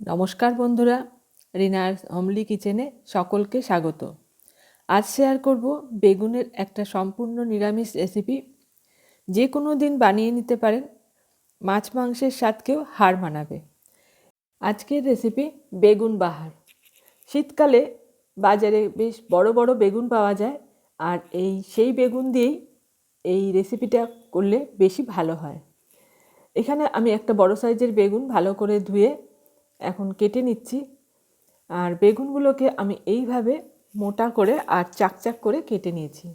নমস্কার বন্ধুরা, রিনার হোমলি কিচেনে সকলকে স্বাগত। আজ শেয়ার করব বেগুনের একটা সম্পূর্ণ নিরামিষ রেসিপি যে কোনো দিন বানিয়ে নিতে পারেন, মাছ মাংসের স্বাদকেও হার মানাবে। আজকের রেসিপি বেগুন বাহার। শীতকালে বাজারে বেশ বড় বড় বেগুন পাওয়া যায়, আর এই সেই বেগুন দিয়েই এই রেসিপিটা করলে বেশি ভালো হয়। এখানে আমি একটা বড় সাইজের বেগুন ভালো করে ধুয়ে এখন কেটে নিচ্ছি। আর বেগুনগুলোকে আমি এইভাবে মোটা করে আর চাকচাক করে কেটে নিয়েছি।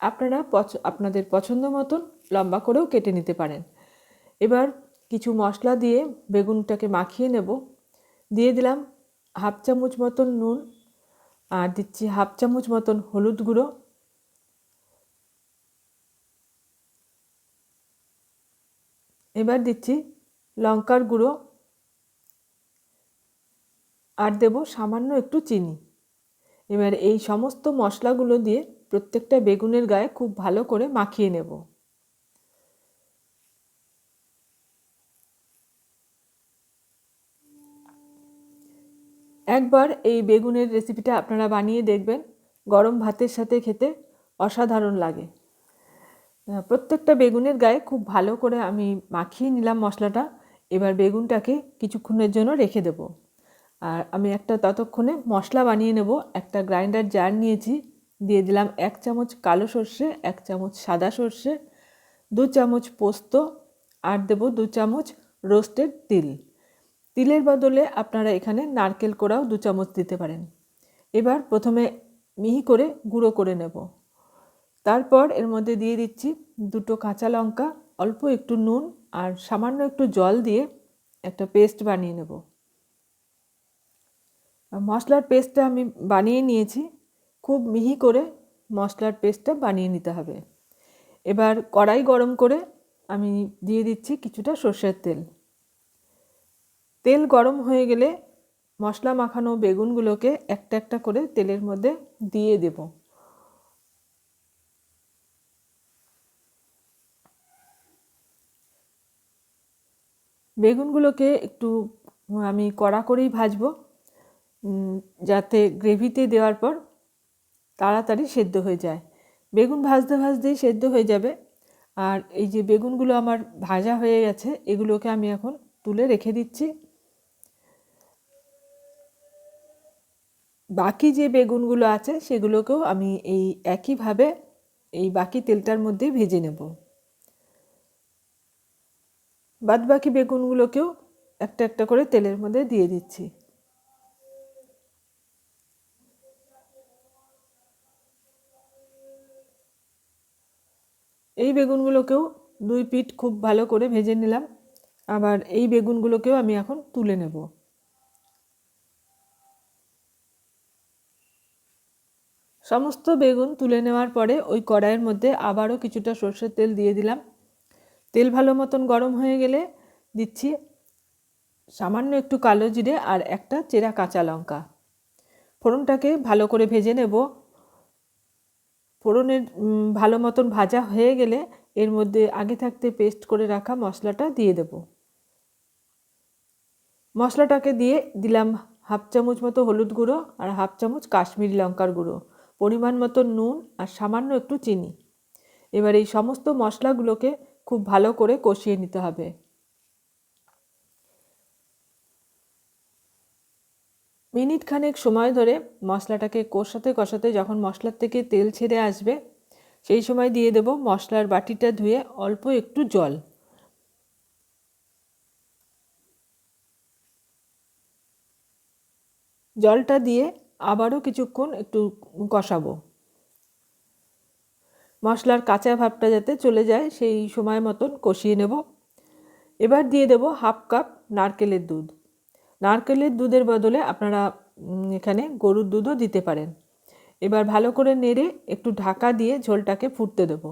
আপনারা পছ আপনাদের পছন্দ মতন লম্বা করেও কেটে নিতে পারেন। এবার কিছু মশলা দিয়ে বেগুনটাকে মাখিয়ে নেব। দিয়ে দিলাম হাফ চামচ মতন নুন আর দিচ্ছি হাফ চামচ মতন হলুদ গুঁড়ো। এবার দিচ্ছি লঙ্কার গুঁড়ো আর দেব সামান্য একটু চিনি। এবার এই সমস্ত মশলাগুলো দিয়ে প্রত্যেকটা বেগুনের গায়ে খুব ভালো করে মাখিয়ে নেব। একবার এই বেগুনের রেসিপিটা আপনারা বানিয়ে দেখবেন। গরম ভাতের সাথে খেতে অসাধারণ লাগে। প্রত্যেকটা বেগুনের গায়ে খুব ভালো করে আমি মাখিয়ে নিলাম মশলাটা। এবার বেগুনটাকে কিছুক্ষণের জন্য রেখে দেবো। আর আমি একটা ততক্ষণে মশলা বানিয়ে নেব। একটা গ্রাইন্ডার জার নিয়েছি। দিয়ে দিলাম এক চামচ কালো সর্ষে, এক চামচ সাদা সর্ষে, দু চামচ পোস্ত আর দেব দু চামচ রোস্টেড তিল। তিলের বদলে আপনারা এখানে নারকেল কোড়াও দু চামচ দিতে পারেন। এবার প্রথমে মিহি করে গুঁড়ো করে নেব। তারপর এর মধ্যে দিয়ে দিচ্ছি দুটো কাঁচা লঙ্কা, অল্প একটু নুন আর সামান্য একটু জল দিয়ে একটা পেস্ট বানিয়ে নেব। মশলার পেস্টটা আমি বানিয়ে নিয়েছি। খুব মিহি করে মশলার পেস্টটা বানিয়ে নিতে হবে। এবার কড়াই গরম করে আমি দিয়ে দিচ্ছি কিছুটা সর্ষের তেল। তেল গরম হয়ে গেলে মশলা মাখানো বেগুনগুলোকে একটা একটা করে তেলের মধ্যে দিয়ে দেব। বেগুনগুলোকে একটু আমি কড়া করেই ভাজবো। যাতে গ্রেভিতে দেওয়ার পর তাড়াতাড়ি সেদ্ধ হয়ে যায়। বেগুন ভাজতে ভাজতেই সেদ্ধ হয়ে যাবে। আর এই যে বেগুনগুলো আমার ভাজা হয়ে গেছে, এগুলোকে আমি এখন তুলে রেখে দিচ্ছি। বাকি যে বেগুনগুলো আছে, সেগুলোকেও আমি এই একইভাবে এই বাকি তেলটার মধ্যেই ভেজে নেব। বাদ বাকি বেগুনগুলোকেও একটা একটা করে তেলের মধ্যে দিয়ে দিচ্ছি। এই বেগুনগুলোকেও দুই পিঠ খুব ভালো করে ভেজে নিলাম। আবার এই বেগুনগুলোকেও আমি এখন তুলে নেব। সমস্ত বেগুন তুলে নেওয়ার পরে ওই কড়াইয়ের মধ্যে আবারও কিছুটা সর্ষের তেল দিয়ে দিলাম। তেল ভালো মতন গরম হয়ে গেলে দিচ্ছি সামান্য একটু কালো জিরে আর একটা চেরা কাঁচা লঙ্কা। ফোড়নটাকে ভালো করে ভেজে নেব। ফোড়নের ভালো মতন ভাজা হয়ে গেলে এর মধ্যে আগে থাকতে পেস্ট করে রাখা মশলাটা দিয়ে দেব। মশলাটাকে দিয়ে দিলাম হাফ চামচ মতো হলুদ গুঁড়ো আর হাফ চামচ কাশ্মীরি লঙ্কার গুঁড়ো, পরিমাণ মতো নুন আর সামান্য একটু চিনি। এবার এই সমস্ত মশলাগুলোকে খুব ভালো করে কষিয়ে নিতে হবে। মিনিট খানেক সময় ধরে মশলাটাকে কষাতে কষাতে যখন মশলার থেকে তেল ছেড়ে আসবে, সেই সময় দিয়ে দেব মশলার বাটিটা ধুয়ে অল্প একটু জল। জলটা দিয়ে আবারও কিছুক্ষণ একটু কষাবো। মশলার কাঁচা ভাবটা যাতে চলে যায়, সেই সময় মতন কষিয়ে নেব। এবার দিয়ে দেব হাফ কাপ নারকেলের দুধ। নারকেলের দুধের বদলে আপনারা এখানে গরুর দুধও দিতে পারেন। এবার ভালো করে নেড়ে একটু ঢাকা দিয়ে ঝোলটাকে ফুটতে দেব।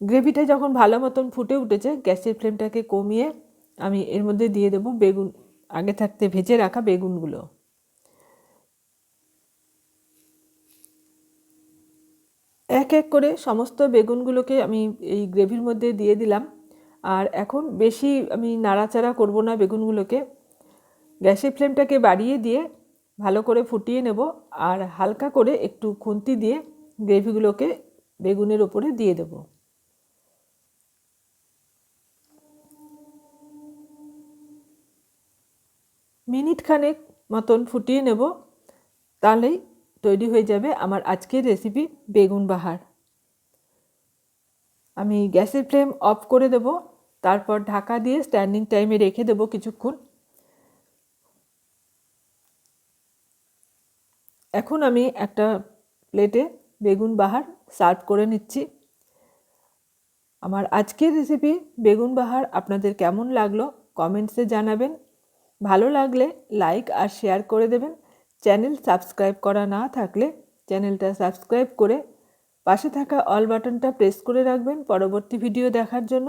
গ্রেভিটা যখন ভালো মতন ফুটে উঠেছে, গ্যাসের ফ্লেমটাকে কমিয়ে আমি এর মধ্যে দিয়ে দেব বেগুন, আগে থাকতে ভেজে রাখা বেগুনগুলো। এক এক করে সমস্ত বেগুনগুলোকে আমি এই গ্রেভির মধ্যে দিয়ে দিলাম। আর এখন বেশি আমি নাড়াচাড়া করব না বেগুনগুলোকে। গ্যাসের ফ্লেমটাকে বাড়িয়ে দিয়ে ভালো করে ফুটিয়ে নেব আর হালকা করে একটু খুন্তি দিয়ে গ্রেভিগুলোকে বেগুনের ওপরে দিয়ে দেব। মিনিট খানেক মতন ফুটিয়ে নেব, তাহলেই তৈরি হয়ে যাবে আমার আজকের রেসিপি বেগুন বাহার। আমি গ্যাসের ফ্লেম অফ করে দেব। তারপর ঢাকা দিয়ে স্ট্যান্ডিং টাইমে রেখে দেব কিছুক্ষণ। এখন আমি একটা প্লেটে বেগুন বাহার সার্ভ করে নিচ্ছি। আমার আজকের রেসিপি বেগুন বাহার আপনাদের কেমন লাগল কমেন্টসে জানাবেন। ভালো লাগলে লাইক আর শেয়ার করে দেবেন। চ্যানেল সাবস্ক্রাইব করা না থাকলে চ্যানেলটা সাবস্ক্রাইব করে পাশে থাকা অল বাটনটা প্রেস করে রাখবেন। পরবর্তী ভিডিও দেখার জন্য।